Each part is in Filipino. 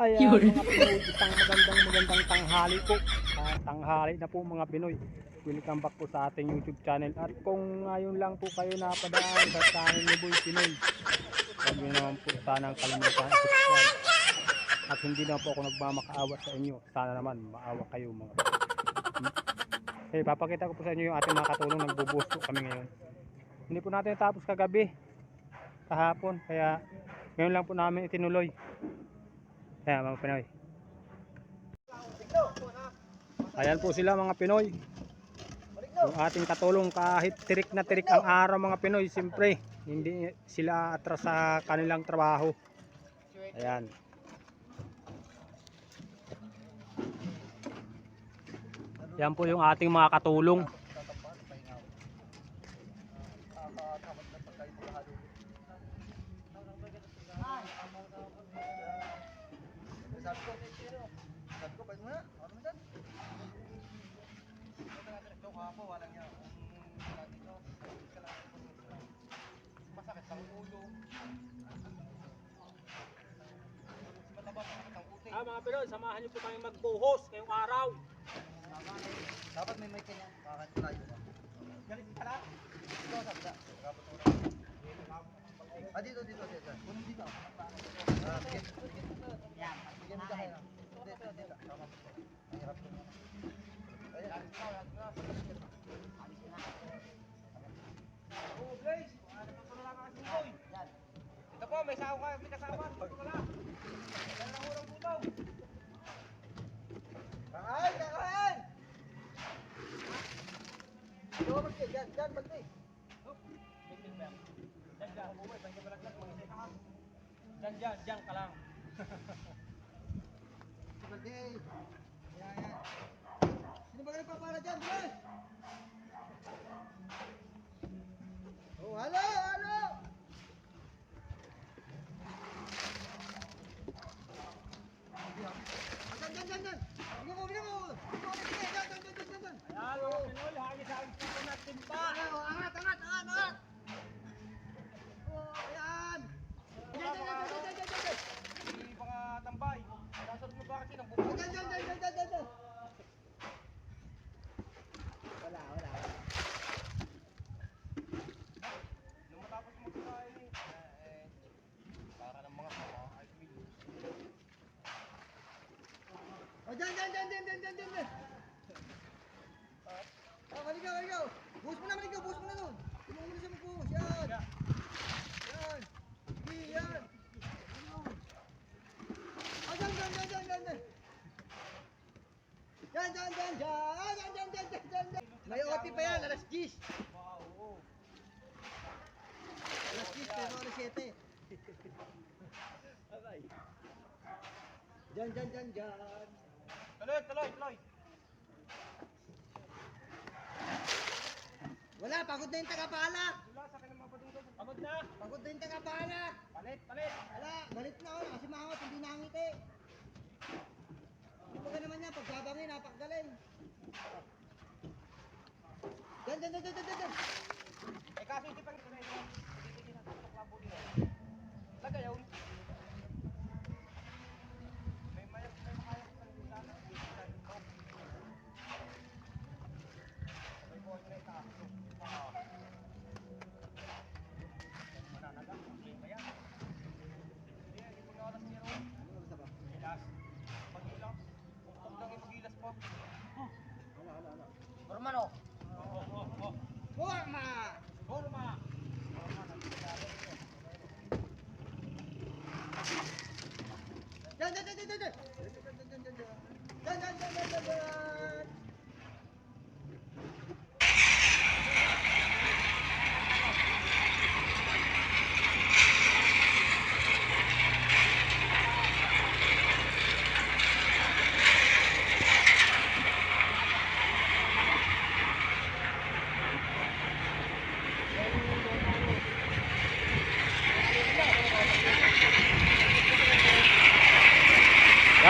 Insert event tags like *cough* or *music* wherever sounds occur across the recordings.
Ayan, mga Pinoy, isang magandang magandang tanghali po. Ah, tanghali na po mga Pinoy. Welcome back po sa ating YouTube channel. At kung ngayon lang po kayo napadaan sa channel ni Boy Pinoy, huwag niyo naman po sanang kalimutan i-subscribe. At hindi na po ako nagmamakaawa sa inyo. Sana naman maawa kayo mga Pinoy. Eh, papakita ko po sa inyo yung ating mga katulong. Nagbubuhos po kami ngayon. Hindi po natin tapos kagabi. Kahapon. Kaya ngayon lang po namin itinuloy. Kaya mga Pinoy. Ayan po sila mga Pinoy. Yung ating katulong kahit tirik na tirik ang araw mga Pinoy, siyempre hindi sila atras sa kanilang trabaho. Ayan. Yan po yung ating mga katulong. Sabi ko, sabi ko, bait mo na. Ano mo dyan? Ito na natin, joke ako, wala niya. Kung wala dito, ka lang ako. Masakit ang ulo. Matabang, masakit. Ah, mga pilon, samahan niyo po kami magbuhos ngayong araw. Dapat may mic niya, makakanta tayo. Galit pala. Ito, sabi na. Kapatulog. Oo, Blaze. Wala naman ko na kasi ko. Ito po, may sao ka, may kasama. Pag pala. Yan ang urang butaw. Kakain, kakain! Ito, magti. Yan, yan, magti. Diyan, diyan. Bumay, bangga balaglag. Mga isa ka. Diyan, diyan, diyan ka lang. *laughs* Magti. Yan, yan. Sino ba nagpapala dyan, Bres? Oh, halo, halo! Dyan, dyan, dyan, dyan! Bigyan mo, bigyan mo! Bigyan mo, bigyan mo! Dyan, dyan, dyan, dyan, dyan! Ayan, mga Pinoy, hagis-hagis na natin pa. Diyan, diyan, diyan, diyan. Ah, kaligaw, kaligaw. Buhos mo na, kaligaw. Buhos mo na nun. Tumawin mo na siya magbuhos. Yan. Yan. Sige, yan. Ah, diyan, diyan, diyan, diyan, diyan. Diyan, diyan, diyan, diyan. Diyan, diyan, diyan, diyan. May OT pa yan, alas 10. Wow. Alas 10, pero alas 7. Aray. Diyan, diyan, diyan, diyan. Tuloy, tuloy, tuloy. Wala, pagod na yung tagapalak! Wala sa akin ang mga padungdog. Pagod na. Pagod na yung tagapalak! Palit, palit. Wala, galit na ako kasi mangot, hindi nangiti. Hindi naman niya, pagbabangin, napakagaling. Dyan, dyan, dyan, dyan, dyan, dyan. hermano. Forma. Forma. Forma.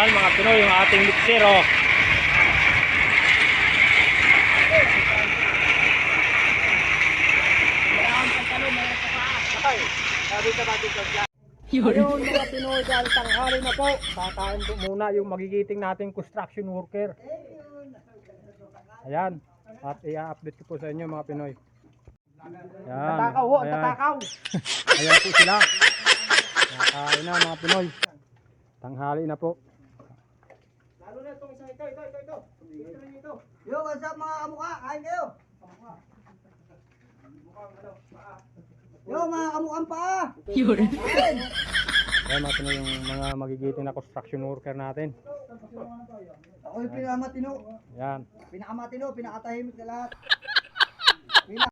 Yan mga Pinoy, yung ating mixer oh. Ayun mga Pinoy dahil tanghali na po. Kakain po muna yung magigiting nating construction worker. Ayan. At i-update ko po sa inyo mga Pinoy. Ayan. Tatakaw ho, Ayan. tatakaw. Ayan po sila. Kakain na mga Pinoy. Tanghali na po. Lalo na itong isang ito, ito, ito, ito. Ito rin ito. Yo, what's up mga kamukha? Kain kayo. Yo, mga kamukhang pa. Kain. Ayan mga Pinoy yung mga magigiting na construction worker natin. Ako yung pinakamatino. Ayan. Pinakamatino, pinakatahimik sa lahat. *laughs*